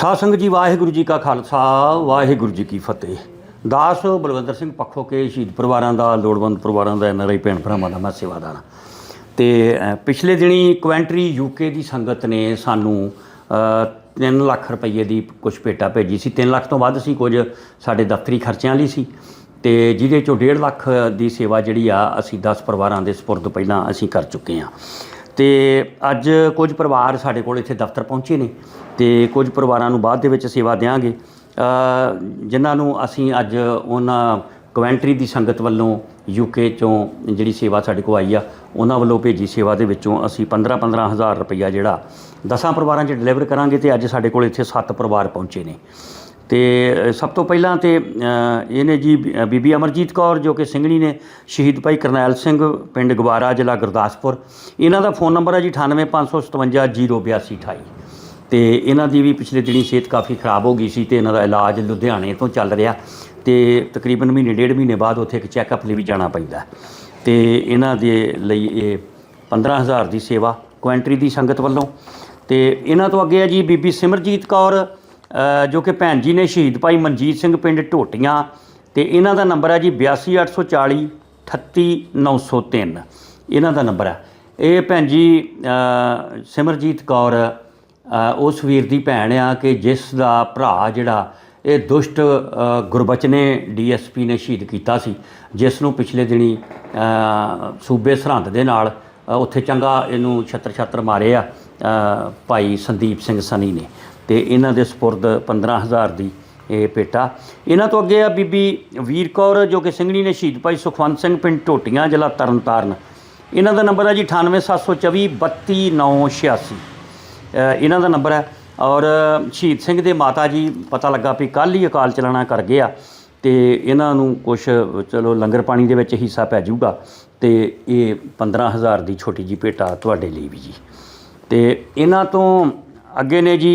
ਸਾਧ ਸੰਗਤ ਜੀ, ਵਾਹਿਗੁਰੂ ਜੀ ਕਾ ਖਾਲਸਾ, ਵਾਹਿਗੁਰੂ ਜੀ ਕੀ ਫਤਿਹ। ਦਾਸ ਬਲਵੰਦਰ ਸਿੰਘ ਪੱਖੋ ਕੇ ਸ਼ਹੀਦ ਪਰਿਵਾਰਾਂ ਦਾ, ਲੋੜਵੰਦ ਪਰਿਵਾਰਾਂ ਦਾ ਐਨਆਰਆਈ ਭੈਣ ਭਰਾਵਾਂ ਦਾ ਮੈਂ ਸੇਵਾਦਾਰ ਹਾਂ। ਤੇ ਪਿਛਲੇ ਦਿਨੀ ਕੁਐਂਟਰੀ ਯੂਕੇ ਦੀ ਸੰਗਤ ਨੇ ਸਾਨੂੰ 3 ਲੱਖ ਰੁਪਏ ਦੀ ਕੁਝ ਭੇਟਾ ਭੇਜੀ ਸੀ। 3 ਲੱਖ ਤੋਂ ਵੱਧ ਸੀ, ਕੁਝ ਸਾਡੇ ਦਫ਼ਤਰੀ ਖਰਚਿਆਂ ਲਈ ਸੀ। ਤੇ ਜਿਹਦੇ ਚੋਂ 1.5 ਲੱਖ ਦੀ ਸੇਵਾ ਜਿਹੜੀ ਆ, ਅਸੀਂ 10 ਪਰਿਵਾਰਾਂ ਦੇ ਸਪੁਰਦ ਪਹਿਲਾਂ ਅਸੀਂ ਕਰ ਚੁੱਕੇ ਹਾਂ। ਤੇ ਅੱਜ ਕੁਝ ਪਰਿਵਾਰ ਸਾਡੇ ਕੋਲ ਇੱਥੇ ਦਫ਼ਤਰ ਪਹੁੰਚੇ ਨੇ ਤੇ ਕੁਝ ਪਰਿਵਾਰਾਂ ਨੂੰ ਬਾਅਦ ਦੇ ਵਿੱਚ ਸੇਵਾ ਦੇਵਾਂਗੇ ਜਿਨ੍ਹਾਂ ਨੂੰ ਅਸੀਂ ਅੱਜ ਉਹਨਾਂ ਕਵੈਂਟਰੀ ਦੀ ਸੰਗਤ ਵੱਲੋਂ ਯੂਕੇ ਚੋਂ ਜਿਹੜੀ ਸੇਵਾ ਸਾਡੇ ਕੋਲ ਆਈ ਆ, ਉਹਨਾਂ ਵੱਲੋਂ ਭੇਜੀ ਸੇਵਾ ਦੇ ਵਿੱਚੋਂ ਅਸੀਂ 15 15000 ਰੁਪਈਆ ਜਿਹੜਾ ਦਸਾਂ ਪਰਿਵਾਰਾਂ 'ਚ ਡਿਲੀਵਰ ਕਰਾਂਗੇ ਤੇ ਅੱਜ ਸਾਡੇ ਕੋਲ ਇੱਥੇ 7 ਪਰਿਵਾਰ ਪਹੁੰਚੇ ਨੇ। ਤੇ ਸਭ ਤੋਂ ਪਹਿਲਾਂ ਤੇ ਅ, ਇਹਨੇ ਜੀ ਬੀਬੀ ਅਮਰਜੀਤ ਕੌਰ ਜੋ ਕਿ ਸਿੰਘਣੀ ਨੇ ਸ਼ਹੀਦ ਭਾਈ ਕਰਨੈਲ ਸਿੰਘ ਪਿੰਡ ਗਵਾਰਾ ਜ਼ਿਲ੍ਹਾ ਗੁਰਦਾਸਪੁਰ ਇਹਨਾਂ ਦਾ ਫੋਨ ਨੰਬਰ ਹੈ ਜੀ 9855708228 ਤੇ ਇਹਨਾਂ ਦੀ ਵੀ ਪਿਛਲੇ ਦਿਨੀ ਸਿਹਤ ਕਾਫੀ ਖਰਾਬ ਹੋ ਗਈ ਸੀ ਤੇ ਇਹਨਾਂ ਦਾ ਇਲਾਜ ਲੁਧਿਆਣੇ ਤੋਂ ਚੱਲ ਰਿਹਾ ਤੇ ਤਕਰੀਬਨ ਮਹੀਨੇ ਡੇਢ ਮਹੀਨੇ ਬਾਅਦ ਉੱਥੇ ਇੱਕ ਚੈੱਕਅਪ ਲਈ ਵੀ ਜਾਣਾ ਪੈਂਦਾ ਤੇ ਇਹਨਾਂ ਦੇ ਲਈ ਇਹ 15000 ਦੀ ਸੇਵਾ ਕੁਐਂਟਰੀ ਦੀ ਸੰਗਤ ਵੱਲੋਂ। ਤੇ ਇਹਨਾਂ ਤੋਂ ਅੱਗੇ ਹੈ ਜੀ ਬੀਬੀ ਸਿਮਰਜੀਤ ਕੌਰ ਜੋ ਕਿ ਭੈਣ ਜੀ ਨੇ ਸ਼ਹੀਦ ਭਾਈ ਮਨਜੀਤ ਸਿੰਘ ਪਿੰਡ ਢੋਟੀਆਂ ਤੇ ਇਹਨਾਂ ਦਾ ਨੰਬਰ ਹੈ ਜੀ 82840 38903 ਇਹਨਾਂ ਦਾ ਨੰਬਰ ਹੈ। ਇਹ ਭੈਣ ਜੀ ਸਿਮਰਜੀਤ ਕੌਰ ਉਸ ਵੀਰ ਦੀ ਭੈਣ ਆ ਕਿ ਜਿਸ ਦਾ ਭਰਾ ਜਿਹੜਾ ਇਹ ਦੁਸ਼ਟ ਅ, ਗੁਰਬਚਨੇ ਡੀਐਸਪੀ ਨੇ ਸ਼ਹੀਦ ਕੀਤਾ ਸੀ ਜਿਸ ਨੂੰ ਪਿਛਲੇ ਦਿਨੀ ਸੂਬੇ ਸਰਹੰਦ ਦੇ ਨਾਲ ਉੱਥੇ ਚੰਗਾ ਇਹਨੂੰ ਛੱਤਰ ਛੱਤਰ ਮਾਰੇ ਆ ਭਾਈ ਸੰਦੀਪ ਸਿੰਘ ਸਨੀ ਨੇ। ਤੇ ਇਹਨਾਂ ਦੇ ਸਪੁਰਦ 15000 ਦੀ ਇਹ ਪੇਟਾ। ਇਹਨਾਂ ਤੋਂ ਅੱਗੇ ਆ ਬੀਬੀ ਵੀਰ ਕੌਰ ਜੋ ਕਿ ਸਿੰਘਣੀ ਨੇ ਸ਼ਹੀਦ ਭਾਈ ਸੁਖਵੰਤ ਸਿੰਘ ਪਿੰਡ ਟੋਟੀਆਂ ਜ਼ਿਲ੍ਹਾ ਤਰਨਤਾਰਨ। ਇਹਨਾਂ ਦਾ ਨੰਬਰ ਹੈ ਜੀ 98724 32986 ਅ, ਇਹਨਾਂ ਦਾ ਨੰਬਰ ਹੈ ਔਰ ਸ਼ਹੀਦ ਸਿੰਘ ਦੇ ਮਾਤਾ ਜੀ ਪਤਾ ਲੱਗਾ ਵੀ ਕੱਲ ਹੀ ਅਕਾਲ ਚਲਾਣਾ ਕਰ ਗਏ ਆ ਤੇ ਇਹਨਾਂ ਨੂੰ ਕੁਝ ਚਲੋ ਲੰਗਰ ਪਾਣੀ ਦੇ ਵਿੱਚ ਹਿੱਸਾ ਪੈ ਜਾਊਗਾ ਤੇ ਇਹ 15000 ਦੀ ਛੋਟੀ ਜੀ ਭੇਟਾ ਤੁਹਾਡੇ ਲਈ ਵੀ ਜੀ। ਤੇ ਇਹਨਾਂ ਤੋਂ ਅੱਗੇ ਨੇ ਜੀ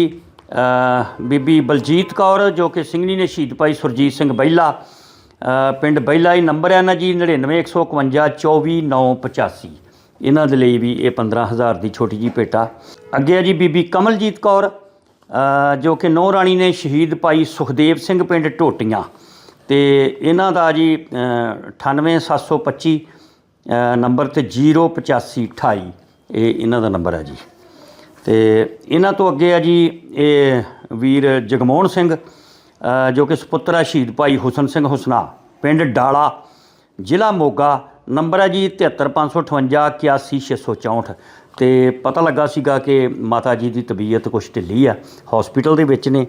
ਬੀਬੀ ਬਲਜੀਤ ਕੌਰ ਜੋ ਕਿ ਸਿੰਘਣੀ ਨੇ ਸ਼ਹੀਦ ਭਾਈ ਸੁਰਜੀਤ ਸਿੰਘ ਬਹਿਲਾ ਪਿੰਡ ਬਹਿਲਾ ਹੀ ਨੰਬਰ ਹੈ ਨਾ ਜੀ 9915524985 ਇਹਨਾਂ ਦੇ ਲਈ ਵੀ ਇਹ 15000 ਦੀ ਛੋਟੀ ਜੀ ਭੇਟਾ। ਅੱਗੇ ਹੈ ਜੀ ਬੀਬੀ ਕਮਲਜੀਤ ਕੌਰ ਜੋ ਕਿ ਨੌ ਰਾਣੀ ਨੇ ਸ਼ਹੀਦ ਭਾਈ ਸੁਖਦੇਵ ਸਿੰਘ ਪਿੰਡ ਟੋਟੀਆਂ ਤੇ ਇਹਨਾਂ ਦਾ ਜੀ ਅ, 98725 ਅ, ਨੰਬਰ ਤੇ 08528 ਇਹ ਇਹਨਾਂ ਦਾ ਨੰਬਰ ਹੈ ਜੀ। ਤੇ ਇਹਨਾਂ ਤੋਂ ਅੱਗੇ ਆ ਜੀ ਇਹ ਵੀਰ ਜਗਮੋਹਨ ਸਿੰਘ ਜੋ ਕਿ ਸੁਪੁੱਤਰ ਸ਼ਹੀਦ ਭਾਈ ਹੁਸਨ ਸਿੰਘ ਹੁਸਨਾ ਪਿੰਡ ਡਾਲਾ ਜ਼ਿਲ੍ਹਾ ਮੋਗਾ ਨੰਬਰ ਹੈ ਜੀ 73558 81664 ਤੇ ਪਤਾ ਲੱਗਾ ਸੀਗਾ ਕਿ ਮਾਤਾ ਜੀ ਦੀ ਤਬੀਅਤ ਕੁਛ ਢਿੱਲੀ ਆ ਹਸਪੀਟਲ ਦੇ ਵਿੱਚ ਨੇ।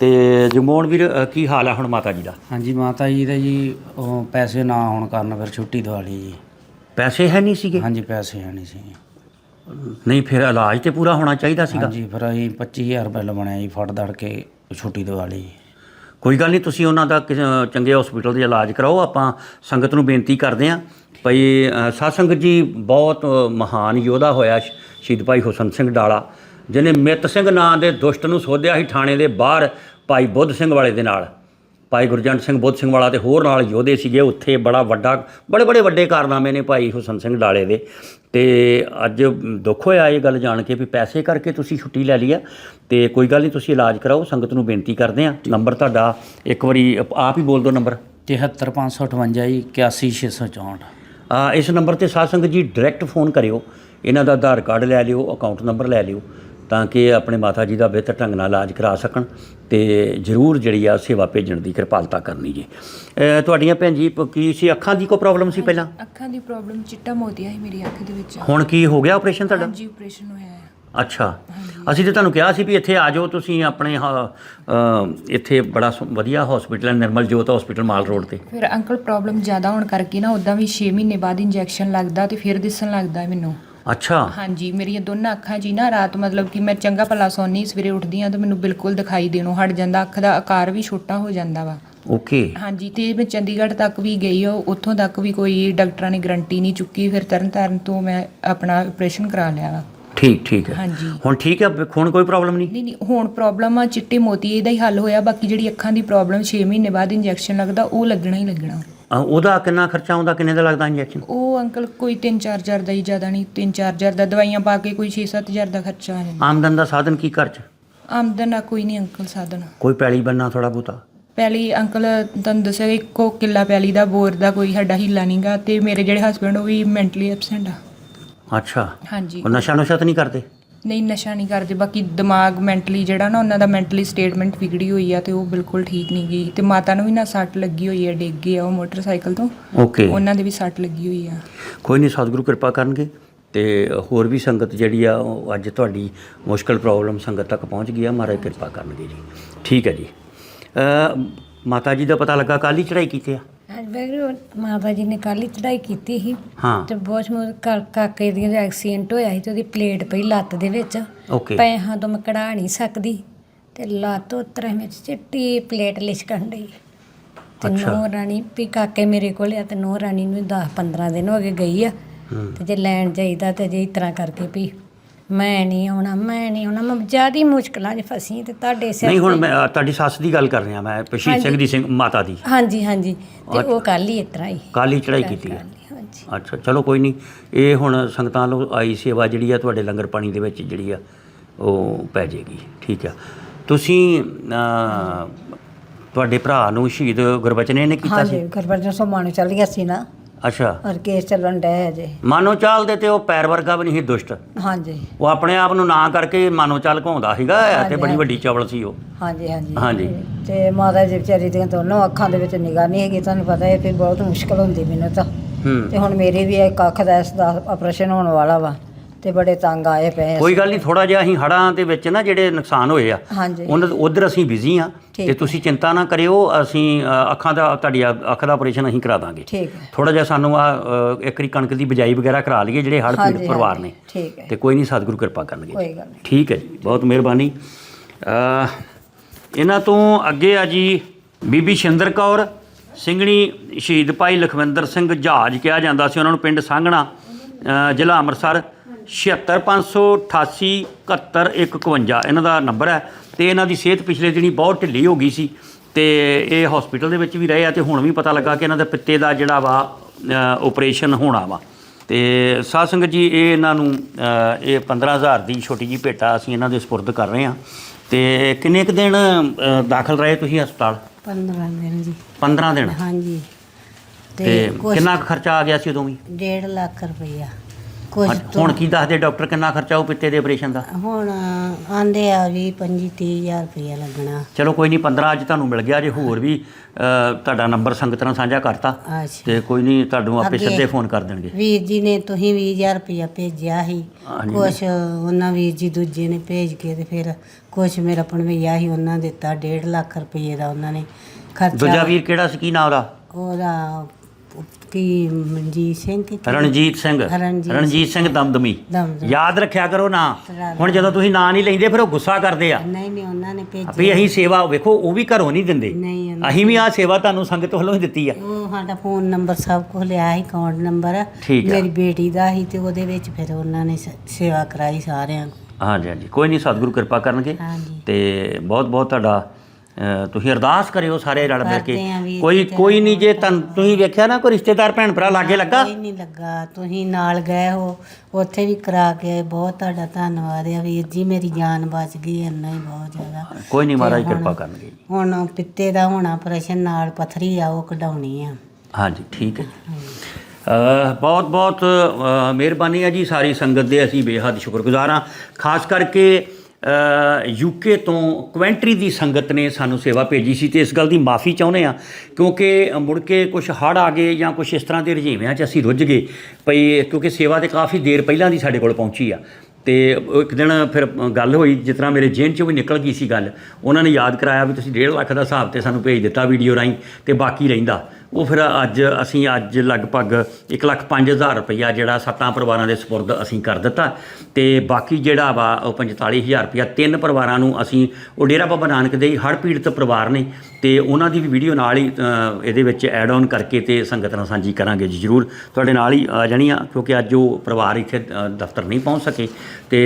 ਤੇ ਜਗਮੋਹਨ ਵੀਰ ਕੀ ਹਾਲ ਆ ਹੁਣ ਮਾਤਾ ਜੀ ਦਾ? ਹਾਂਜੀ ਮਾਤਾ ਜੀ ਦੇ ਜੀ ਪੈਸੇ ਨਾ ਹੋਣ ਕਾਰਨ ਫਿਰ ਛੁੱਟੀ ਦਵਾ ਲਈ ਜੀ। ਪੈਸੇ ਹੈ ਨਹੀਂ ਸੀਗੇ? ਹਾਂਜੀ ਪੈਸੇ ਹੈ ਨਹੀਂ ਸੀ ਨਹੀਂ ਫਿਰ ਇਲਾਜ ਤੇ ਪੂਰਾ ਹੋਣਾ ਚਾਹੀਦਾ ਸੀਗਾ। ਹਾਂਜੀ ਫਿਰ ਅਸੀਂ 25000 ਬਿੱਲ ਬਣਿਆ ਜੀ ਫੜ ਦੜ ਕੇ ਛੁੱਟੀ ਦਵਾ ਲਈ। ਕੋਈ ਗੱਲ ਨਹੀਂ ਤੁਸੀਂ ਉਹਨਾਂ ਦਾ ਕਿਸੇ ਚੰਗੇ ਹਸਪੀਟਲ ਦੇ ਇਲਾਜ ਕਰਾਓ ਆਪਾਂ ਸੰਗਤ ਨੂੰ ਬੇਨਤੀ ਕਰਦੇ ਹਾਂ। ਭਈ ਸਾਧ ਸੰਗਤ ਜੀ ਬਹੁਤ ਮਹਾਨ ਯੋਧਾ ਹੋਇਆ ਸ਼ਹੀਦ ਭਾਈ ਹੁਸਨ ਸਿੰਘ ਡਾਲਾ ਜਿਹਨੇ ਮਿੱਤ ਸਿੰਘ ਨਾਂ ਦੇ ਦੁਸ਼ਟ ਨੂੰ ਸੋਧਿਆ ਸੀ ਥਾਣੇ ਦੇ ਬਾਹਰ ਭਾਈ ਬੁੱਧ ਸਿੰਘ ਵਾਲੇ ਦੇ ਨਾਲ। ਭਾਈ ਗੁਰਜੰਟ ਸਿੰਘ ਬੁੱਧ ਸਿੰਘ ਵਾਲਾ ਤੇ ਹੋਰ ਨਾਲ ਯੋਧੇ ਸੀਗੇ ਉੱਥੇ ਬੜਾ ਵੱਡਾ ਬੜੇ ਬੜੇ ਵੱਡੇ ਕਾਰਨਾਮੇ ਨੇ ਭਾਈ ਹੁਸਨ ਸਿੰਘ ਡਾਲੇ ਦੇ। ਤੇ ਅੱਜ ਦੁੱਖ ਹੋਇਆ ਇਹ ਗੱਲ ਜਾਣ ਕੇ ਵੀ ਪੈਸੇ ਕਰਕੇ ਤੁਸੀਂ ਛੁੱਟੀ ਲੈ ਲਈ ਆ। ਤੇ ਕੋਈ ਗੱਲ ਨਹੀਂ ਤੁਸੀਂ ਇਲਾਜ ਕਰਾਓ ਸੰਗਤ ਨੂੰ ਬੇਨਤੀ ਕਰਦੇ ਆ। ਨੰਬਰ ਤੁਹਾਡਾ ਇੱਕ ਵਾਰੀ ਆਪ ਹੀ ਬੋਲ ਦਿਓ ਨੰਬਰ। 73558 ਜੀ 81664 ਆ ਇਸ ਨੰਬਰ ਤੇ ਸਾਧ ਸੰਗਤ ਜੀ ਡਾਇਰੈਕਟ ਫੋਨ ਕਰਿਓ। ਇਹਨਾਂ ਦਾ ਆਧਾਰ ਕਾਰਡ ਲੈ ਲਿਓ ਅਕਾਊਂਟ ਨੰਬਰ ਲੈ ਲਿਓ। ਤਾਂ ਕਿ ਆਪਣੇ ਮਾਤਾ ਜੀ ਦਾ ਬਿਹਤਰ ਢੰਗ ਨਾਲ ਇਲਾਜ ਕਰਾ ਸਕਣ ਤੇ ਜ਼ਰੂਰ ਜਿਹੜੀ ਆ ਸੇਵਾ ਭੇਜਣ ਦੀ ਕਿਰਪਾਲਤਾ ਕਰਨੀ ਜੀ। ਤੁਹਾਡੀਆਂ ਭੈਣ ਜੀ ਪ- ਕੀ ਸੀ ਅੱਖਾਂ ਦੀ ਕੋਈ ਪ੍ਰੋਬਲਮ ਸੀ ਪਹਿਲਾਂ? ਅੱਖਾਂ ਦੀ ਪ੍ਰੋਬਲਮ ਚਿੱਟਾ ਮੋਤੀਆ ਸੀ ਮੇਰੀ ਅੱਖ ਦੇ ਵਿੱਚ। ਹੁਣ ਕੀ ਹੋ ਗਿਆ ਆਪਰੇਸ਼ਨ ਤੁਹਾਡਾ? ਹਾਂਜੀ ਆਪਰੇਸ਼ਨ ਹੋਇਆ ਹੈ ਅੱਛਾ। ਅਸੀਂ ਤੇ ਤੁਹਾਨੂੰ ਕਿਹਾ ਸੀ ਵੀ ਇੱਥੇ ਆ ਜਾਓ ਤੁਸੀਂ ਆਪਣੇ ਹ- ਇੱਥੇ ਬੜਾ ਸ- ਵਧੀਆ ਹਸਪੀਟਲ ਹੈ ਨਿਰਮਲ ਜੋਤ ਹਸਪੀਟਲ ਮਾਲ ਰੋਡ ਤੇ। ਫਿਰ ਅੰਕਲ ਪ੍ਰੋਬਲਮ ਜ਼ਿਆਦਾ ਹੋਣ ਕਰਕੇ ਨਾ ਉਦਾਂ ਵੀ 6 ਮਹੀਨੇ ਬਾਅਦ ਇੰਜੈਕਸ਼ਨ ਲੱਗਦਾ ਤੇ ਫਿਰ ਦਿਸਣ ਲੱਗਦਾ ਹੈ ਮੈਨੂੰ। ਅੱਛਾ। ਹਾਂਜੀ ਮੇਰੀਆਂ ਦੋਨਾਂ ਅੱਖਾਂ 'ਚ ਹੀ ਨਾ ਰਾਤ ਮਤਲਬ ਕਿ ਮੈਂ ਚੰਗਾ ਭਲਾ ਸੌਂਦੀ ਸਵੇਰੇ ਉੱਠਦੀ ਆ ਤਾਂ ਮੈਨੂੰ ਬਿਲਕੁਲ ਦਿਖਾਈ ਦੇਣੋਂ ਹਟ ਜਾਂਦਾ ਅੱਖ ਦਾ ਆਕਾਰ ਵੀ ਛੋਟਾ ਹੋ ਜਾਂਦਾ ਵਾ। ਓਕੇ। ਹਾਂਜੀ ਤੇ ਮੈਂ ਚੰਡੀਗੜ੍ਹ ਤੱਕ ਵੀ ਗਈ ਹਾਂ ਉੱਥੋਂ ਤੱਕ ਵੀ ਕੋਈ ਡਾਕਟਰਾਂ ਨੇ ਗਰੰਟੀ ਨਹੀਂ ਚੁੱਕੀ ਫਿਰ ਤਰਨਤਾਰਨ ਤੋਂ ਮੈਂ ਆਪਣਾ ਆਪਰੇਸ਼ਨ ਕਰਾ ਲਿਆ ਵਾ। ਠੀਕ ਠੀਕ ਹੈ। ਹਾਂਜੀ। ਹੁਣ ਠੀਕ ਹੈ ਹੁਣ ਕੋਈ ਪ੍ਰੋਬਲਮ ਨਹੀਂ? ਨਹੀਂ ਨਹੀਂ ਹੁਣ ਪ੍ਰੋਬਲਮ ਆ ਚਿੱਟੇ ਮੋਤੀ ਇਹਦਾ ਹੀ ਹੱਲ ਹੋਇਆ ਬਾਕੀ ਜਿਹੜੀ ਅੱਖਾਂ ਦੀ ਪ੍ਰੋਬਲਮ 6 ਮਹੀਨੇ ਬਾਅਦ ਇੰਜੈਕਸ਼ਨ ਲੱਗਦਾ ਉਹ ਲੱਗਣਾ ਹੀ ਲੱਗਣਾ। ਅ, ਉਹਦਾ ਕਿੰਨਾ ਖਰਚਾ ਆਉਂਦਾ ਕਿੰਨੇ ਦਾ ਲੱਗਦਾ ਇੰਜੈਕਸ਼ਨ ਉਹ ਅੰਕਲ ਕੋਈ 3-4 ਹਜ਼ਾਰ ਦਾ ਹੀ ਜ਼ਿਆਦਾ ਨਹੀਂ 3-4 ਹਜ਼ਾਰ ਦਾ ਦਵਾਈਆਂ ਪਾ ਕੇ ਕੋਈ 6-7 ਹਜ਼ਾਰ ਦਾ ਖਰਚਾ ਆ ਜਾਂਦਾ। ਆਮਦਨ ਦਾ ਸਾਧਨ ਕੀ ਘਰ ਚ? ਆਮਦਨ ਆ ਕੋਈ ਨਹੀਂ ਅੰਕਲ ਸਾਧਨ। ਕੋਈ ਪੈਲੀ ਬੰਨਾ ਥੋੜਾ ਬਹੁਤਾ? ਪਹਿਲੀ ਅੰਕਲ ਤੁਹਾਨੂੰ ਦੱਸਿਆ ਕਿ ਇੱਕੋ ਕਿੱਲਾ ਪਹਿਲੀ ਦਾ ਬੋਰ ਦਾ ਕੋਈ ਸਾਡਾ ਹਿੱਲਾ ਨਹੀਂਗਾ ਤੇ ਮੇਰੇ ਜਿਹੜੇ ਹਸਬੰਡ ਉਹ ਵੀ ਮੈਂਟਲੀ ਐਬਸੈਂਟ ਆ। ਅੱਛਾ। ਹਾਂਜੀ। ਉਹ ਨਸ਼ਾ ਨੁਸ਼ਾ ਤਾਂ ਨਹੀਂ ਕਰਦੇ? ਨਹੀਂ ਨਸ਼ਾ ਨਹੀਂ ਕਰਦੇ। ਬਾਕੀ ਦਿਮਾਗ ਮੈਂਟਲੀ ਜਿਹੜਾ ਨਾ ਉਹਨਾਂ ਦਾ ਮੈਂਟਲੀ ਸਟੇਟਮੈਂਟ ਵਿਗੜੀ ਹੋਈ ਆ ਤੇ ਉਹ ਬਿਲਕੁਲ ਠੀਕ ਨਹੀਂ ਗਈ ਤੇ ਮਾਤਾ ਨੂੰ ਵੀ ਨਾ ਸੱਟ ਲੱਗੀ ਹੋਈ ਆ ਡਿੱਗ ਗਏ ਆ ਉਹ ਮੋਟਰਸਾਈਕਲ ਤੋਂ। ਓਕੇ। ਉਹਨਾਂ ਦੇ ਵੀ ਸੱਟ ਲੱਗੀ ਹੋਈ ਆ। ਕੋਈ ਨਹੀਂ ਸਤਿਗੁਰੂ ਕਿਰਪਾ ਕਰਨਗੇ। ਤੇ ਹੋਰ ਵੀ ਸੰਗਤ ਜਿਹੜੀ ਆ ਉਹ ਅੱਜ ਤੁਹਾਡੀ ਮੁਸ਼ਕਲ ਪ੍ਰੋਬਲਮ ਸੰਗਤ ਤੱਕ ਪਹੁੰਚ ਗਈ ਆ ਮਹਾਰਾਜ ਕਿਰਪਾ ਕਰਨਗੇ ਜੀ। ਠੀਕ ਹੈ ਜੀ। ਮਾਤਾ ਜੀ ਦਾ ਪਤਾ ਲੱਗਾ ਕੱਲ੍ਹ ਹੀ ਚੜਾਈ ਕੀਤੀ ਆ? ਅੱਜ ਵੈਗਰੂ ਮਾਤਾ ਜੀ ਨੇ ਕੱਲ੍ਹ ਹੀ ਚੜਾਈ ਕੀਤੀ ਸੀ ਹਾਂ। ਤੇ ਬਹੁਤ ਮੋਰ ਕਾਕੇ ਦੀ ਐਕਸੀਡੈਂਟ ਹੋਇਆ ਸੀ ਤੇ ਉਹਦੀ ਪਲੇਟ ਪਈ ਲੱਤ ਦੇ ਵਿੱਚ। ਓਕੇ ਪੈਹਾਂ ਤੋਂ ਮੈਂ ਕਢਾ ਨਹੀਂ ਸਕਦੀ ਤੇ ਲੱਤ ਉਤਰੇ ਵਿੱਚ ਚਿੱਟੀ ਪਲੇਟ ਲਿਸ਼ਕਣ ਡਈ। ਤੇ ਅੱਛਾ। ਨੋ ਰਾਣੀ ਵੀ ਕਾਕੇ ਮੇਰੇ ਕੋਲ ਆ ਤੇ ਨੋ ਰਾਣੀ ਨੂੰ 10 15 ਦਿਨ ਹੋ ਗਏ ਗਈ ਆ। ਹੂੰ। ਤੇ ਜੇ ਲੈਣ ਜਾਈਦਾ ਤੇ ਜੇ ਇਸ ਤਰ੍ਹਾਂ ਕਰਕੇ ਵੀ ਮੈਂ ਨਹੀਂ ਆਉਣਾ ਮੈਂ ਨਹੀਂ ਆਉਣਾ ਮੈਂ ਜਿਆਦੀ ਮੁਸ਼ਕਲਾਂ 'ਚ ਫਸੀ ਤੇ ਤੁਹਾਡੇ ਸਿਰ ਨਹੀਂ ਹੁਣ ਤੇ- ਮੈਂ ਅ, ਤੁਹਾਡੀ ਸੱਸ ਦੀ ਗੱਲ ਕਰ ਰਿਹਾ ਮੈਂ ਪਸ਼ੀਰ ਸਿੰਘ ਹਾਂਜੀ। ਦੀ ਸਿੰਘ ਮਾਤਾ ਦੀ। ਹਾਂਜੀ ਹਾਂਜੀ। ਤੇ। ਉਹ ਕੱਲ ਹੀ ਇਸ ਤਰ੍ਹਾਂ ਹੀ ਕੱਲ੍ਹ ਹੀ ਚੜਾਈ ਕੀਤੀ ਹਾਂਜੀ। ਅੱਛਾ ਚਲੋ ਕੋਈ ਨਹੀਂ। ਇਹ ਹੁਣ ਸੰਗਤਾਂ ਲੋ ਆਈ ਸੇਵਾ ਜਿਹੜੀ ਆ ਤੁਹਾਡੇ ਲੰਗਰ ਪਾਣੀ ਦੇ ਵਿੱਚ ਜਿਹੜੀ ਆ ਉਹ ਪੈ ਜਾਏਗੀ। ਠੀਕ ਆ। ਤੁਸੀਂ ਅ, ਤੁਹਾਡੇ ਭਰਾ ਨੂੰ ਸ਼ਹੀਦ ਗੁਰਬਚਨੇ ਨੇ ਕੀਤਾ ਹਾਂਜੀ ਸੀ ਗੁਰਬਚਨ ਸੋਮਾਂ ਨੂੰ ਚੱਲ ਗਿਆ ਸੀ ਨਾ। ਅੱਛਾ। ਔਰ ਕੇਸ ਚੱਲਣ ਡਿਆ ਹੈ ਜੇ ਮਾਨੋ ਚਾਲ ਦੇ ਤੇ ਉਹ ਪੈਰ ਵਰਗਾ ਵੀ ਨਹੀਂ ਸੀ ਦੁਸ਼ਟ। ਹਾਂਜੀ। ਉਹ ਆਪਣੇ ਆਪ ਨੂੰ ਨਾ ਕਰਕੇ ਮਾਨੋ ਚਾਲ ਘਾਉਂਦਾ ਸੀਗਾ ਤੇ ਬੜੀ। ਵੱਡੀ ਚਵਲ ਸੀ ਉਹ। ਹਾਂਜੀ ਹਾਂਜੀ। ਹਾਂਜੀ। ਤੇ ਮਾਤਾ ਜੀ ਵਿਚਾਰੀ ਦੀਆਂ ਦੋਨੋਂ ਅੱਖਾਂ ਦੇ ਵਿੱਚ ਨਿਗਾਹ ਨਹੀਂ ਹੈਗੀ ਤੁਹਾਨੂੰ ਪਤਾ ਹੈ ਕਿ ਬਹੁਤ ਮੁਸ਼ਕਲ ਹੁੰਦੀ ਮੈਨੂੰ ਤਾਂ। ਤੇ ਹੁਣ ਮੇਰੀ ਵੀ ਇੱਕ ਅੱਖ ਦਾ ਇਸ ਦਾ ਆਪਰੇਸ਼ਨ ਹੋਣ ਵਾਲਾ ਵਾ। ਤੇ ਬੜੇ ਤੰਗ ਆਏ ਪਏ ਕੋਈ ਗੱਲ ਨਹੀਂ ਥੋੜਾ ਜਿਹਾ ਅਸੀਂ ਹੜਾਂ ਦੇ ਵਿੱਚ ਨਾ ਜਿਹੜੇ ਨੁਕਸਾਨ ਹੋਏ ਆ ਹਾਂਜੀ। ਉਹਨਾਂ ਉਧਰ ਅਸੀਂ ਬਿਜ਼ੀ ਆ ਠੀਕ ਤੇ ਤੁਸੀਂ ਚਿੰਤਾ ਨਾ ਕਰਿਓ ਅਸੀਂ ਅ, ਅੱਖਾਂ ਦਾ ਤੁਹਾਡੀ ਅ- ਅੱਖ ਦਾ ਆਪਰੇਸ਼ਨ ਅਸੀਂ ਕਰਾ ਦਾਂਗੇ। ਠੀਕ ਹੈ। ਥੋੜਾ ਜਿਹਾ ਸਾਨੂੰ ਆ ਇੱਕ ਰੀ ਕਣਕ ਦੀ ਬਿਜਾਈ ਵਗੈਰਾ ਕਰਾ ਲਈਏ ਜਿਹੜੇ ਹੜ੍ਹ ਪੀੜਤ ਪਰਿਵਾਰ ਨੇ। ਠੀਕ ਹੈ। ਤੇ ਕੋਈ ਨਹੀਂ ਸਤਿਗੁਰੂ ਕਿਰਪਾ ਕਰਨਗੇ। ਕੋਈ ਗੱਲ ਨਹੀਂ। ਠੀਕ ਹੈ ਜੀ ਬਹੁਤ ਮਿਹਰਬਾਨੀ। ਅ, ਇਹਨਾਂ ਤੋਂ ਅੱਗੇ ਆ ਜੀ ਬੀਬੀ ਸ਼ਿੰਦਰ ਕੌਰ ਸਿੰਘਣੀ ਸ਼ਹੀਦ ਭਾਈ ਲਖਵਿੰਦਰ ਸਿੰਘ ਜਹਾਜ ਕਿਹਾ ਜਾਂਦਾ ਸੀ ਉਹਨਾਂ ਨੂੰ ਪਿੰਡ ਸਾਂਘਣਾ ਅ, ਜ਼ਿਲ੍ਹਾ ਅੰਮ੍ਰਿਤਸਰ। 765887 71151 ਇਹਨਾਂ ਦਾ ਨੰਬਰ ਹੈ ਤੇ ਇਹਨਾਂ ਦੀ ਸਿਹਤ ਪਿਛਲੇ ਦਿਨੀ ਬਹੁਤ ਢਿੱਲੀ ਹੋ ਗਈ ਸੀ ਤੇ ਇਹ ਹਸਪੀਟਲ ਦੇ ਵਿੱਚ ਵੀ ਰਹੇ ਆ ਤੇ ਹੁਣ ਵੀ ਪਤਾ ਲੱਗਾ ਕਿ ਇਹਨਾਂ ਦੇ ਪਿੱਤੇ ਦਾ ਜਿਹੜਾ ਵਾ ਆਪਰੇਸ਼ਨ ਹੋਣਾ ਵਾ। ਤੇ ਸਾਧ ਸੰਗਤ ਜੀ ਇਹ ਇਹਨਾਂ ਨੂੰ ਇਹ 15000 ਦੀ ਛੋਟੀ ਜੀ ਭੇਟਾ ਅਸੀਂ ਇਹਨਾਂ ਦੇ ਸਪੁਰਦ ਕਰ ਰਹੇ ਹਾਂ। ਤੇ ਕਿੰਨੇ ਕੁ ਦਿਨ ਦਾਖਲ ਰਹੇ ਤੁਸੀਂ ਹਸਪਤਾਲ? 15 ਦਿਨ ਜੀ। 15 ਦਿਨ? ਹਾਂਜੀ। ਤੇ ਕਿੰਨਾ ਖਰਚਾ ਆ ਗਿਆ ਸੀ ਉਦੋਂ ਵੀ? 1.5 ਲੱਖ ਰੁਪਈਆ। ਅੱਛਾ, ਹੁਣ ਕੀ ਦੱਸਦੇ ਡਾਕਟਰ ਕਿੰਨਾ ਖਰਚਾ ਉਹ ਪਿੱਤੇ ਦੇ ਆਪਰੇਸ਼ਨ ਦਾ? ਹੁਣ ਆਂਦੇ ਆ ਵੀ 25 30000 ਰੁਪਈਆ ਲੱਗਣਾ। ਚਲੋ ਕੋਈ ਨਹੀਂ 15 ਅੱਜ ਤੁਹਾਨੂੰ ਮਿਲ ਗਿਆ ਜੇ ਹੋਰ ਵੀ ਤੁਹਾਡਾ ਨੰਬਰ ਸੰਗਤ ਨਾਲ ਸਾਂਝਾ ਕਰਤਾ ਅੱਛਾ। ਤੇ ਕੋਈ ਨਹੀਂ ਤੁਹਾਨੂੰ ਆਪੇ ਅੱਗੇ- ਸਿੱਧੇ ਫੋਨ ਕਰ ਦੇਣਗੇ। ਵੀਰ ਜੀ ਨੇ ਤੁਸੀਂ 20000 ਰੁਪਈਆ ਭੇਜਿਆ ਸੀ। ਹਾਂਜੀ। ਕੁਛ ਉਹਨਾਂ ਵੀਰ ਜੀ ਦੂਜੇ ਨੇ ਭੇਜ ਕੇ ਤੇ ਫਿਰ ਕੁਛ ਮੇਰਾ ਭਣਵਈਆ ਸੀ ਉਹਨਾਂ ਦਿੱਤਾ 1.5 ਲੱਖ ਰੁਪਈਏ ਦਾ ਉਹਨਾਂ ਨੇ ਦੂਜਾ ਖਰਚਾ ਵੀਰ ਕਿਹੜਾ ਸੀ ਕੀ ਨਾਂ ਉਹਦਾ? ਉਹਦਾ ਕੀ ਮਨਜੀਤ ਸਿੰਘ ਕੀ ਰਣਜੀਤ ਸਿੰਘ। ਰਣਜੀਤ ਰਣਜੀਤ ਸਿੰਘ ਦਮਦਮੀ। ਦਮਦਮੀ। ਯਾਦ ਰੱਖਿਆ ਕਰੋ ਨਾ। ਹੁਣ ਜਦੋਂ ਤੁਸੀਂ ਨਾਂ ਨਹੀਂ ਲੈਂਦੇ ਫਿਰ ਉਹ ਗੁੱਸਾ ਕਰਦੇ ਆ। ਨਹੀਂ ਨਹੀਂ ਉਹਨਾਂ ਨੇ ਵੀ ਭੇਜਿਆ ਅਸੀਂ ਸੇਵਾ ਵੇਖੋ ਉਹ ਵੀ ਘਰੋਂ ਨਹੀਂ ਦਿੰਦੇ। ਨਹੀਂ ਉਹਨਾਂ ਅਸੀਂ ਵੀ ਆ ਸੇਵਾ ਤੁਹਾਨੂੰ ਸੰਗਤ ਵੱਲੋਂ ਹੀ ਦਿੱਤੀ ਆ। ਉਹ ਸਾਡਾ ਫੋਨ ਨੰਬਰ ਸਭ ਕੁਝ ਲਿਆ ਸੀ ਅਕਾਊਂਟ ਨੰਬਰ। ਠੀਕ ਆ। ਮੇਰੀ ਬੇਟੀ ਦਾ ਸੀ ਤੇ ਉਹਦੇ ਵਿੱਚ ਫਿਰ ਉਹਨਾਂ ਨੇ ਸ- ਸੇਵਾ ਕਰਾਈ ਸਾਰਿਆਂ ਨੂੰ ਹਾਂਜੀ ਹਾਂਜੀ। ਕੋਈ ਨਹੀਂ ਸਤਿਗੁਰੂ ਕਿਰਪਾ ਕਰਨਗੇ। ਹਾਂਜੀ। ਤੇ ਬਹੁਤ ਬਹੁਤ ਤੁਹਾਡਾ ਤੁਸੀਂ ਅਰਦਾਸ ਕਰਿਓ ਸਾਰੇ ਰਲ ਮਿਲ ਕੇ। ਕਰਦੇ ਆਂ ਵੀਰ ਕੋਈ ਜੀ, ਕੋਈ ਨਹੀਂ ਜੇ ਤੁਹਾਨੂੰ ਤੁਸੀਂ ਵੇਖਿਆ ਨਾ ਕੋਈ ਰਿਸ਼ਤੇਦਾਰ ਭੈਣ ਭਰਾ ਲਾਗੇ ਲੱਗਾ? ਕੋਈ ਨਹੀਂ ਲੱਗਾ। ਤੁਸੀਂ ਨਾਲ ਗਏ ਹੋ ਉੱਥੇ ਵੀ ਕਰਾ ਕੇ ਆਏ। ਬਹੁਤ ਤੁਹਾਡਾ ਧੰਨਵਾਦ ਆ ਵੀਰ ਜੀ। ਮੇਰੀ ਜਾਨ ਬਚ ਗਈ ਇੰਨਾ ਹੀ ਬਹੁਤ ਜ਼ਿਆਦਾ। ਕੋਈ ਨਹੀਂ ਮਹਾਰਾਜ ਕਿਰਪਾ ਕਰਨਗੇ। ਹੁਣ ਪਿੱਤੇ ਦਾ ਹੋਣਾ ਆਪਰੇਸ਼ਨ ਨਾਲ ਪਥਰੀ ਆ ਉਹ ਕਢਾਉਣੀ ਆ। ਹਾਂਜੀ ਠੀਕ ਹੈ ਬਹੁਤ ਬਹੁਤ ਮਿਹਰਬਾਨੀ ਹੈ ਜੀ ਸਾਰੀ ਸੰਗਤ ਦੇ। ਅਸੀਂ ਬੇਹੱਦ ਸ਼ੁਕਰਗੁਜ਼ਾਰ ਹਾਂ। ਖਾਸ ਕਰਕੇ ਯੂਕੇ ਤੋਂ ਕਵੈਂਟਰੀ ਦੀ ਸੰਗਤ ਨੇ ਸਾਨੂੰ ਸੇਵਾ ਭੇਜੀ ਸੀ ਤੇ ਇਸ ਗੱਲ ਦੀ ਮਾਫੀ ਚਾਹੁੰਦੇ ਆ ਕਿਉਂਕਿ ਮੁੜ ਕੇ ਕੁਝ ਹੜ੍ਹ ਆ ਗਏ ਜਾਂ ਕੁਝ ਇਸ ਤਰ੍ਹਾਂ ਦੇ ਰੁਝੇਵਿਆਂ 'ਚ ਅਸੀਂ ਰੁੱਝ ਗਏ ਪਈ ਕਿਉਂਕਿ ਸੇਵਾ ਤੇ ਕਾਫੀ ਦੇਰ ਪਹਿਲਾਂ ਦੀ ਸਾਡੇ ਕੋਲ ਪਹੁੰਚੀ ਆ। ਤੇ ਇੱਕ ਦਿਨ ਫਿਰ ਗੱਲ ਹੋਈ, ਜਿਸ ਤਰ੍ਹਾਂ ਮੇਰੇ ਜੇਨ ਚੋਂ ਵੀ ਨਿਕਲ ਗਈ ਸੀ ਗੱਲ, ਉਹਨਾਂ ਨੇ ਯਾਦ ਕਰਾਇਆ ਵੀ ਤੁਸੀਂ 1.5 ਲੱਖ ਦਾ ਹਿਸਾਬ ਤੇ ਸਾਨੂੰ ਭੇਜ ਦਿੱਤਾ ਵੀਡੀਓ ਰਾਹੀਂ ਤੇ ਬਾਕੀ ਰਹਿੰਦਾ। ਉਹ ਫਿਰ ਅੱਜ ਅਸੀਂ ਅੱਜ ਲਗਭਗ 1 ਲੱਖ 5000 ਰੁਪਈਆ ਜਿਹੜਾ ਸੱਤਾਂ ਪਰਿਵਾਰਾਂ ਦੇ ਸਪੁਰਦ ਅਸੀਂ ਕਰ ਦਿੱਤਾ ਤੇ ਬਾਕੀ ਜਿਹੜਾ ਵਾ ਉਹ 45000 ਰੁਪਈਆ ਤਿੰਨ ਪਰਿਵਾਰਾਂ ਨੂੰ ਅਸੀਂ, ਉਹ ਡੇਰਾ ਬਾਬਾ ਨਾਨਕ ਦੇ ਹੜ੍ਹ ਪੀੜਤ ਪਰਿਵਾਰ ਨੇ ਤੇ ਉਹਨਾਂ ਦੀ ਵੀ ਵੀਡੀਓ ਨਾਲ ਹੀ ਇਹਦੇ ਵਿੱਚ ਐਡ ਆਨ ਕਰਕੇ ਤੇ ਸੰਗਤ ਨਾਲ ਸਾਂਝੀ ਕਰਾਂਗੇ ਜੀ ਜ਼ਰੂਰ। ਤੁਹਾਡੇ ਨਾਲ ਹੀ ਆ ਜਾਣੀ ਆ, ਕਿਉਂਕਿ ਅੱਜ ਉਹ ਪਰਿਵਾਰ ਇੱਥੇ ਦਫ਼ਤਰ ਨਹੀਂ ਪਹੁੰਚ ਸਕੇ ਤੇ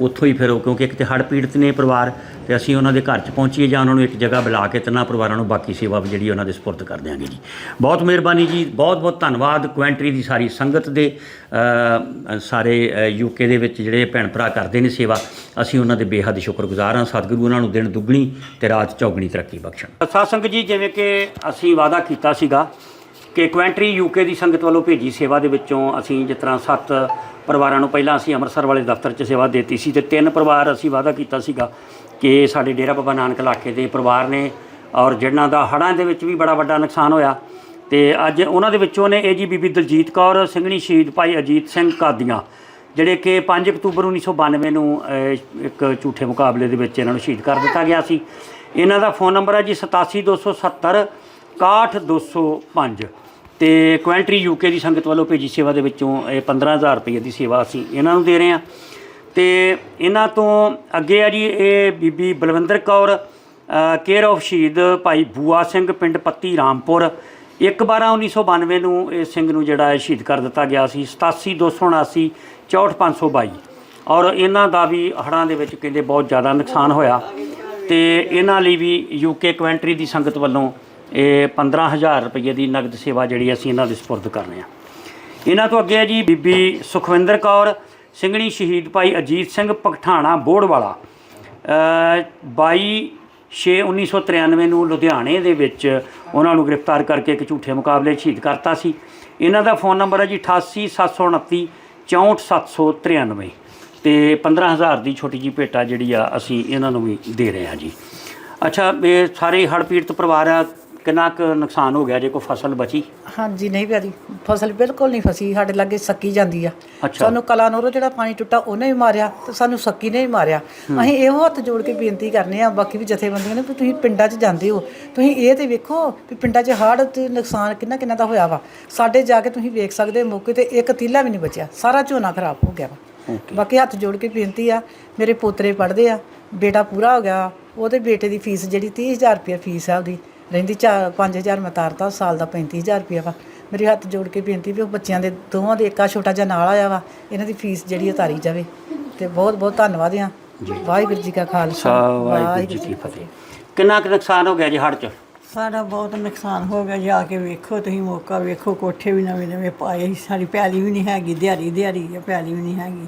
ਉੱਥੋਂ ਹੀ ਫਿਰ ਉਹ, ਕਿਉਂਕਿ ਇੱਕ ਤੇ ਹੜ੍ਹ ਪੀੜਤ ਨੇ ਪਰਿਵਾਰ ਤੇ ਅਸੀਂ ਉਹਨਾਂ ਦੇ ਘਰ 'ਚ ਪਹੁੰਚੀਏ ਜਾਂ ਉਹਨਾਂ ਨੂੰ ਇੱਕ ਜਗ੍ਹਾ ਬੁਲਾ ਕੇ ਤਿੰਨਾਂ ਪਰਿਵਾਰਾਂ ਨੂੰ ਬਾਕੀ ਸੇਵਾ ਵੀ ਜਿਹੜੀ ਉਹਨਾਂ ਦੇ ਸਪੁਰਦ ਕਰ ਦਿਆਂਗੇ ਜੀ। ਬਹੁਤ ਮਿਹਰਬਾਨੀ ਜੀ, ਬਹੁਤ ਬਹੁਤ ਧੰਨਵਾਦ ਕੁਐਂਟਰੀ ਦੀ ਸਾਰੀ ਸੰਗਤ ਦੇ ਸਾਰੇ ਯੂਕੇ ਦੇ ਵਿੱਚ ਜਿਹੜੇ ਭੈਣ ਭਰਾ ਕਰਦੇ ਨੇ ਸੇਵਾ, ਅਸੀਂ ਉਹਨਾਂ ਦੇ ਬੇਹੱਦ ਸ਼ੁਕਰਗੁਜ਼ਾਰ ਹਾਂ, ਸਤਿਗੁਰੂ ਉਹਨਾਂ ਨੂੰ ਦਿਨ ਦੁੱਗਣੀ ਤੇ ਰਾਤ ਚੌਗਣੀ ਤਰੱਕੀ ਬਖਸ਼ਣ। ਸਾਧ ਜੀ, ਜਿਵੇਂ ਕਿ ਅਸੀਂ ਵਾਅਦਾ ਕੀਤਾ ਸੀਗਾ ਕਿ ਕੁਐਂਟਰੀ ਯੂਕੇ ਦੀ ਸੰਗਤ ਵੱਲੋਂ ਭੇਜੀ ਸੇਵਾ ਦੇ ਵਿੱਚੋਂ ਅਸੀਂ ਜਿਸ ਤਰ੍ਹਾਂ ਸੱਤ ਪਰਿਵਾਰਾਂ ਨੂੰ ਪਹਿਲਾਂ ਅਸੀਂ ਅੰਮ੍ਰਿਤਸਰ ਵਾਲੇ ਦਫ਼ਤਰ 'ਚ ਸੇਵਾ ਦਿੱਤੀ ਸੀ ਤੇ ਤਿੰਨ ਪਰਿਵਾਰ ਅਸੀਂ ਵਾਅਦਾ ਕੀਤਾ ਸੀਗਾ ਕਿ ਸਾਡੇ ਡੇਰਾ ਬਾਬਾ ਨਾਨਕ ਇਲਾਕੇ ਦੇ ਪਰਿਵਾਰ ਨੇ ਔਰ ਜਿਨ੍ਹਾਂ ਦਾ ਹੜ੍ਹਾਂ ਦੇ ਵਿੱਚ ਵੀ ਬੜਾ ਵੱਡਾ ਨੁਕਸਾਨ ਹੋਇਆ। ਤੇ ਅੱਜ ਉਹਨਾਂ ਦੇ ਵਿੱਚੋਂ ਨੇ ਇਹ ਜੀ ਬੀਬੀ ਦਲਜੀਤ ਕੌਰ, ਸਿੰਘਣੀ ਸ਼ਹੀਦ ਭਾਈ ਅਜੀਤ ਸਿੰਘ ਕਾਦੀਆਂ, ਜਿਹੜੇ ਕਿ 5 ਅਕਤੂਬਰ 1992 ਨੂੰ ਇੱਕ ਝੂਠੇ ਮੁਕਾਬਲੇ ਦੇ ਵਿੱਚ ਇਹਨਾਂ ਨੂੰ ਸ਼ਹੀਦ ਕਰ ਦਿੱਤਾ ਗਿਆ ਸੀ। ਇਹਨਾਂ ਦਾ ਫੋਨ ਨੰਬਰ ਹੈ ਜੀ 87270 61205 ਤੇ ਕੁਐਂਟਰੀ ਯੂਕੇ ਦੀ ਸੰਗਤ ਵੱਲੋਂ ਭੇਜੀ ਸੇਵਾ ਦੇ ਵਿੱਚੋਂ ਇਹ 15000 ਰੁਪਏ ਦੀ ਸੇਵਾ ਅਸੀਂ ਇਹਨਾਂ ਨੂੰ ਦੇ ਰਹੇ ਹਾਂ। ਤੇ ਇਹਨਾਂ ਤੋਂ ਅੱਗੇ ਆ ਜੀ ਇਹ ਬੀਬੀ ਬਲਵਿੰਦਰ ਕੌਰ ਕੇਅਰ ਆਫ ਸ਼ਹੀਦ ਭਾਈ ਬੂਆ ਸਿੰਘ ਪਿੰਡ ਪੱਤੀ ਰਾਮਪੁਰ। 1/12/1992 ਨੂੰ ਇਹ ਸਿੰਘ ਨੂੰ ਜਿਹੜਾ ਹੈ ਸ਼ਹੀਦ ਕਰ ਦਿੱਤਾ ਗਿਆ ਸੀ। 87279 64522 ਔਰ ਇਹਨਾਂ ਦਾ ਵੀ ਹੜ੍ਹਾਂ ਦੇ ਵਿੱਚ ਕਹਿੰਦੇ ਬਹੁਤ ਜ਼ਿਆਦਾ ਨੁਕਸਾਨ ਹੋਇਆ। ਤੇ ਇਹਨਾਂ ਲਈ ਵੀ ਯੂਕੇ ਕਵੈਂਟਰੀ ਦੀ ਸੰਗਤ ਵੱਲੋਂ ਇਹ 15000 ਰੁਪਏ ਦੀ ਨਗਦ ਸੇਵਾ ਜਿਹੜੀ ਅਸੀਂ ਇਹਨਾਂ ਦੇ ਸਪੁਰਦ ਕਰ ਰਹੇ ਹਾਂ। ਇਹਨਾਂ ਤੋਂ ਅੱਗੇ ਹੈ ਜੀ ਬੀਬੀ ਸੁਖਵਿੰਦਰ ਕੌਰ, ਸਿੰਘਣੀ ਸ਼ਹੀਦ ਭਾਈ ਅਜੀਤ ਸਿੰਘ ਪਖਠਾਣਾ ਬੋੜ ਵਾਲਾ 22 6 1993 ਨੂੰ ਲੁਧਿਆਣੇ ਦੇ ਵਿੱਚ ਉਹਨਾਂ ਨੂੰ ਗ੍ਰਿਫਤਾਰ ਕਰਕੇ ਇੱਕ ਝੂਠੇ ਮੁਕਾਬਲੇ ਸ਼ਹੀਦ ਕਰਤਾ ਸੀ। ਇਹਨਾਂ ਦਾ ਫੋਨ ਨੰਬਰ ਹੈ ਜੀ 88729 64793 ਤੇ 15000 ਦੀ ਛੋਟੀ ਜੀ ਭੇਟਾ ਜਿਹੜੀ ਆ, ਅਸੀਂ ਇਹਨਾਂ ਨੂੰ ਵੀ ਦੇ ਰਹੇ ਹਾਂ ਜੀ। ਅੱਛਾ, ਇਹ ਸਾਰੇ ਹੜ੍ਹ ਪੀੜਤ ਪਰਿਵਾਰ ਆ ਕਿੰਨਾ ਕੁ ਨੁਕਸਾਨ ਹੋ ਗਿਆ ਜੇ ਕੋਈ ਫਸਲ ਬਚੀ? ਹਾਂਜੀ ਨਹੀਂ ਭਾਜੀ ਫਸਲ ਬਿਲਕੁਲ ਨਹੀਂ ਫਸੀ ਸਾਡੇ ਲਾਗੇ ਸੱਕੀ ਜਾਂਦੀ ਆ। ਅੱਛਾ। ਸਾਨੂੰ ਕਲਾਨੌਰੋਂ ਜਿਹੜਾ ਪਾਣੀ ਟੁੱਟਾ ਉਹਨੇ ਵੀ ਮਾਰਿਆ ਤੇ ਸਾਨੂੰ ਸੱਕੀ ਨੇ ਵੀ ਮਾਰਿਆ। ਅਸੀਂ ਇਹੋ ਹੱਥ ਜੋੜ ਕੇ ਬੇਨਤੀ ਕਰਨੇ ਆ ਬਾਕੀ ਵੀ ਜਥੇਬੰਦੀਆਂ ਨੇ ਵੀ ਤੁਸੀਂ ਪਿੰਡਾਂ 'ਚ ਜਾਂਦੇ ਹੋ। ਤੁਸੀਂ ਇਹ ਤੇ ਵੇਖੋ ਵੀ ਪਿੰਡਾਂ 'ਚ ਹੜ੍ਹ ਤੇ ਨੁਕਸਾਨ ਕਿੰਨਾ ਕਿੰਨਾ ਦਾ ਹੋਇਆ ਵਾ। ਸਾਡੇ ਜਾ ਕੇ ਤੁਸੀਂ ਵੇਖ ਸਕਦੇ ਹੋ ਮੌਕੇ ਤੇ ਇੱਕ ਤੀਲਾ ਵੀ ਨਹੀਂ ਬਚਿਆ। ਸਾਰਾ ਝੋਨਾ ਖਰਾਬ ਹੋ ਗਿਆ ਵਾ। ਬਾਕੀ ਹੱਥ ਜੋੜ ਕੇ ਬੇਨਤੀ ਆ ਮੇਰੇ ਪੋਤਰੇ ਪੜ੍ਹਦੇ ਆ ਬੇਟਾ ਪੂਰਾ ਹੋ ਗਿਆ ਉਹਦੇ ਬੇਟੇ ਦੀ ਫੀਸ ਜਿਹੜੀ 30000 ਰੁਪਏ ਫੀਸ ਆ ਉਹਦੀ। ਰਹਿੰਦੀ ਚਾ 5000 ਮੈਂ ਤਾਰਤਾ ਸਾਲ ਦਾ 35000 ਰੁਪਏ ਵਾ। ਮੇਰੇ ਹੱਥ ਜੋੜ ਕੇ ਬੇਨਤੀ ਵੀ ਉਹ ਬੱਚਿਆਂ ਦੇ ਦੋਵਾਂ ਦੇ ਇੱਕਾ ਛੋਟਾ ਜਿਹਾ ਨਾਲ ਆਇਆ ਵਾ ਇਹਨਾਂ ਦੀ ਫੀਸ ਜਿਹੜੀ ਉਤਾਰੀ ਜਾਵੇ। ਤੇ ਬਹੁਤ ਬਹੁਤ ਧੰਨਵਾਦ ਆ। ਵਾਹਿਗੁਰੂ ਜੀ ਕਾ ਖਾਲਸਾ। ਵਾਹਿਗੁਰੂ ਜੀ ਕੀ ਫਤਿਹ। ਕਿੰਨਾ ਕੁ ਨੁਕਸਾਨ ਹੋ ਗਿਆ ਜੀ ਹੜ੍ਹ 'ਚ? ਸਾਡਾ ਬਹੁਤ ਨੁਕਸਾਨ ਹੋ ਗਿਆ ਜਾ ਕੇ ਵੇਖੋ ਤੁਸੀਂ ਮੌਕਾ ਵੇਖੋ ਕੋਠੇ ਵੀ ਨਵੇਂ ਨਵੇਂ ਪਾਏ ਸੀ। ਸਾਡੀ ਪੈਲੀ ਵੀ ਨਹੀਂ ਹੈਗੀ ਦਿਹਾੜੀ ਦਿਹਾੜੀ ਆ ਪੈਲੀ ਵੀ ਨਹੀਂ ਹੈਗੀ।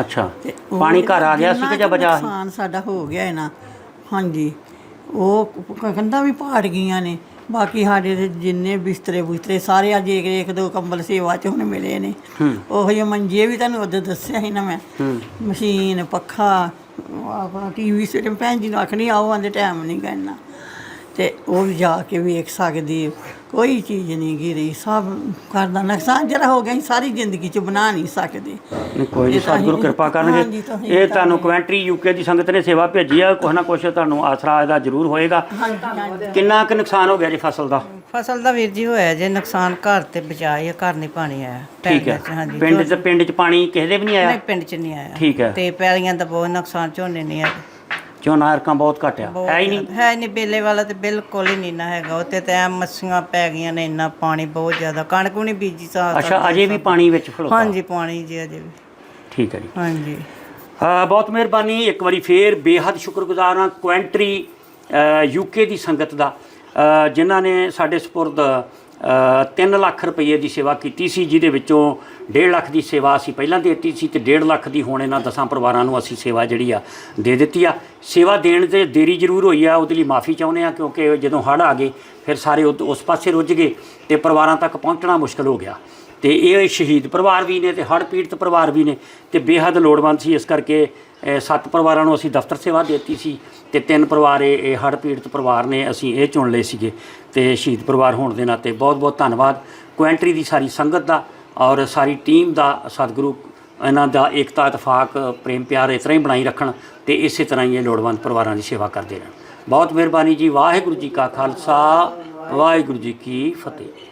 ਅੱਛਾ। ਤੇ ਉਹ ਪਾਣੀ ਘਰ ਆ ਗਿਆ ਸੀ ਕਿ ਜਾਂ ਬਚਾ ਸੀ? ਨੁਕਸਾਨ ਸਾਡਾ ਹੋ ਗਿਆ ਹੈ ਨਾ ਹਾਂਜੀ। ਉਹ ਕੰਧਾਂ ਵੀ ਪਾੜ ਗਈਆਂ ਨੇ। ਬਾਕੀ ਸਾਡੇ ਦੇ ਜਿੰਨੇ ਬਿਸਤਰੇ ਬੁਸਤਰੇ ਸਾਰੇ ਅੱਜ ਇੱਕ ਇੱਕ ਦੋ ਕੰਬਲ ਸੇਵਾ ਚ ਹੁਣ ਮਿਲੇ ਨੇ। ਉਹੋ ਜਿਹੇ ਮੰਜੇ ਵੀ ਤੁਹਾਨੂੰ ਉਦੋਂ ਦੱਸਿਆ ਸੀ ਨਾ ਮੈਂ। ਮਸ਼ੀਨ ਪੱਖਾ ਆਪਣਾ ਟੀਵੀ ਸਿਰ ਭੈਣ ਜੀ ਨੂੰ ਆਖਣੀ ਆਓ ਆਂਦੇ ਟਾਈਮ ਨਹੀਂ ਕਰਨਾ ਤੇ ਉਹ ਵੀ ਜਾ ਕੇ ਵੇਖ ਸਕਦੇ ਹੋ। ਕੋਈ ਚੀਜ਼ ਨਹੀਂ ਗਿਰੀ। ਸਭ ਕਰਦਾ ਨੁਕਸਾਨ ਜਿਹੜਾ ਹੋ ਗਿਆ ਅਸੀਂ ਸਾਰੀ ਜ਼ਿੰਦਗੀ ਚ ਬਣਾ ਨਹੀਂ ਸਕਦੇ। ਨਹੀਂ ਕੋਈ ਨਹੀਂ ਇਹ ਤਾਂ ਸਤਿਗੁਰੂ ਹੀ- ਕਿਰਪਾ ਹਾਂਜੀ, ਕਰਨਗੇ। ਤਾਂ ਹੀ ਇਹ ਤੁਹਾਨੂੰ ਕੁਐਂਟਰੀ ਯੂਕੇ ਦੀ ਸੰਗਤ ਨੇ ਸੇਵਾ ਭੇਜੀ ਆ ਕੁਛ ਨਾ ਕੁਛ ਤੁਹਾਨੂੰ ਆਸਰਾ ਇਹਦਾ ਜ਼ਰੂਰ ਹੋਏਗਾ। ਕਿੰਨਾ ਕੁ ਨੁਕਸਾਨ ਹੋ ਗਿਆ ਜੀ ਫਸਲ ਦਾ? ਫਸਲ ਦਾ ਵੀਰ ਜੀ ਹੋਇਆ ਜੇ ਨੁਕਸਾਨ ਘਰ ਤੇ ਬਚਾਏ ਆ ਘਰ ਨਹੀਂ ਪਾਣੀ ਆਇਆ। ਠੀਕ ਹੈ। ਪੈਲੀਆਂ 'ਚ, ਹਾਂਜੀ ਪਿੰਡ 'ਚ ਪਿੰਡ 'ਚ ਪਾਣੀ ਕਿਸੇ ਦੇ ਵੀ ਨਹੀਂ ਨਹੀਂ ਆਇਆ ਪਿੰਡ ਚ ਨਹੀਂ ਆਇਆ। ਠੀਕ ਹੈ। ਤੇ ਪੈਲੀਆਂ ਦਾ ਬਹੁਤ ਨੁਕਸਾਨ ਝੋਨੇ ਨਹੀਂ ਆਏ। ਝੋਨਾ ਅਰਕਾਂ ਬਹੁਤ ਘਟਿਆ ਹੈ ਹੀ ਨਹੀਂ। ਹੈ ਨਹੀਂ ਬੇਲੇ ਵਾਲਾ ਤੇ ਬਿਲਕੁਲ ਹੀ ਨਹੀਂ ਨਾ ਹੈਗਾ। ਉੱਤੇ ਤੇ ਐ ਮੱਛੀਆਂ ਪੈ ਗਈਆਂ ਨੇ ਇੰਨਾ ਪਾਣੀ ਬਹੁਤ ਜ਼ਿਆਦਾ। ਕਣਕ ਵੀ ਨਹੀਂ ਬੀਜੀ ਸਾ ਅੱਛਾ ਅਜੇ ਵੀ ਪਾਣੀ ਵਿੱਚ ਖਲੋਤਾ? ਹਾਂਜੀ ਪਾਣੀ ਜੀ ਅਜੇ ਵੀ। ਠੀਕ ਹੈ ਜੀ। ਹਾਂਜੀ। ਹਾਂ ਬਹੁਤ ਮਿਹਰਬਾਨੀ ਇੱਕ ਵਾਰੀ ਫੇਰ ਬੇਹੱਦ ਸ਼ੁਕਰਗੁਜ਼ਾਰ ਹਾਂ ਕੁਐਂਟਰੀ ਯੂਕੇ ਦੀ ਸੰਗਤ ਦਾ। ਅ, ਜਿਨ੍ਹਾਂ ਨੇ ਸਾਡੇ ਸਪੁਰਦ 3 ਲੱਖ ਰੁਪਏ ਦੀ ਸੇਵਾ ਕੀਤੀ ਸੀ, ਜਿਹਦੇ ਵਿੱਚੋਂ 1.5 ਲੱਖ ਦੀ ਸੇਵਾ ਅਸੀਂ ਪਹਿਲਾਂ ਦੇ ਦਿੱਤੀ ਸੀ ਤੇ 1.5 ਲੱਖ ਦੀ ਹੁਣ ਇਹਨਾਂ ਦਸਾਂ ਪਰਿਵਾਰਾਂ ਨੂੰ ਅਸੀਂ ਸੇਵਾ ਜਿਹੜੀ ਆ ਦੇ ਦਿੱਤੀ ਆ। ਸੇਵਾ ਦੇਣ ਤੇ ਦੇਰੀ ਜ਼ਰੂਰ ਹੋਈ ਆ, ਉਹਦੇ ਲਈ ਮਾਫੀ ਚਾਹੁੰਦੇ ਆ ਕਿਉਂਕਿ ਜਦੋਂ ਹੜ੍ਹ ਆ ਗਏ, ਫਿਰ ਸਾਰੇ ਉਦ- ਉਸ ਪਾਸੇ ਰੁੱਝ ਗਏ ਤੇ ਪਰਿਵਾਰਾਂ ਤੱਕ ਪਹੁੰਚਣਾ ਮੁਸ਼ਕਲ ਹੋ ਗਿਆ। ਤੇ ਇਹ ਸ਼ਹੀਦ ਪਰਿਵਾਰ ਵੀ ਨੇ ਤੇ ਹੜ੍ਹ ਪੀੜਤ ਪਰਿਵਾਰ ਵੀ ਨੇ ਤੇ ਬੇਹੱਦ ਲੋੜਵੰਦ ਸੀ ਇਸ ਕਰਕੇ ਸੱਤ ਪਰਿਵਾਰਾਂ ਨੂੰ ਅਸੀਂ ਦਫ਼ਤਰ ਸੇਵਾ ਦੇ ਦਿੱਤੀ ਸੀ ਤੇ ਤਿੰਨ ਪਰਿਵਾਰ ਇਹ ਇਹ ਹੜ੍ਹ ਪੀੜਤ ਪਰਿਵਾਰ ਨੇ ਅਸੀਂ ਇਹ ਚੁਣ ਲਏ ਸੀਗੇ ਤੇ ਸ਼ਹੀਦ ਪਰਿਵਾਰ ਹੋਣ ਦੇ ਨਾਤੇ ਬਹੁਤ ਬਹੁਤ ਧੰਨਵਾਦ। ਕੁਐਂਟਰੀ ਦੀ ਸਾਰੀ ਸੰਗਤ ਦਾ ਔਰ ਸਾਰੀ ਟੀਮ ਦਾ ਸਤਿਗੁਰੂ, ਇਹਨਾਂ ਦਾ ਏਕਤਾ, ਇਤਫਾਕ, ਪ੍ਰੇਮ, ਪਿਆਰ ਇਸ ਤਰ੍ਹਾਂ ਹੀ ਬਣਾਈ ਰੱਖਣ ਤੇ ਇਸੇ ਤਰ੍ਹਾਂ ਹੀ ਇਹ ਲੋੜਵੰਦ ਪਰਿਵਾਰਾਂ ਦੀ ਸੇਵਾ ਕਰਦੇ ਰਹਿਣ। ਬਹੁਤ ਮਿਹਰਬਾਨੀ ਜੀ, ਵਾਹਿਗੁਰੂ ਜੀ ਕਾ ਖਾਲਸਾ, ਵਾਹਿਗੁਰੂ ਜੀ ਕੀ ਫਤਿਹ।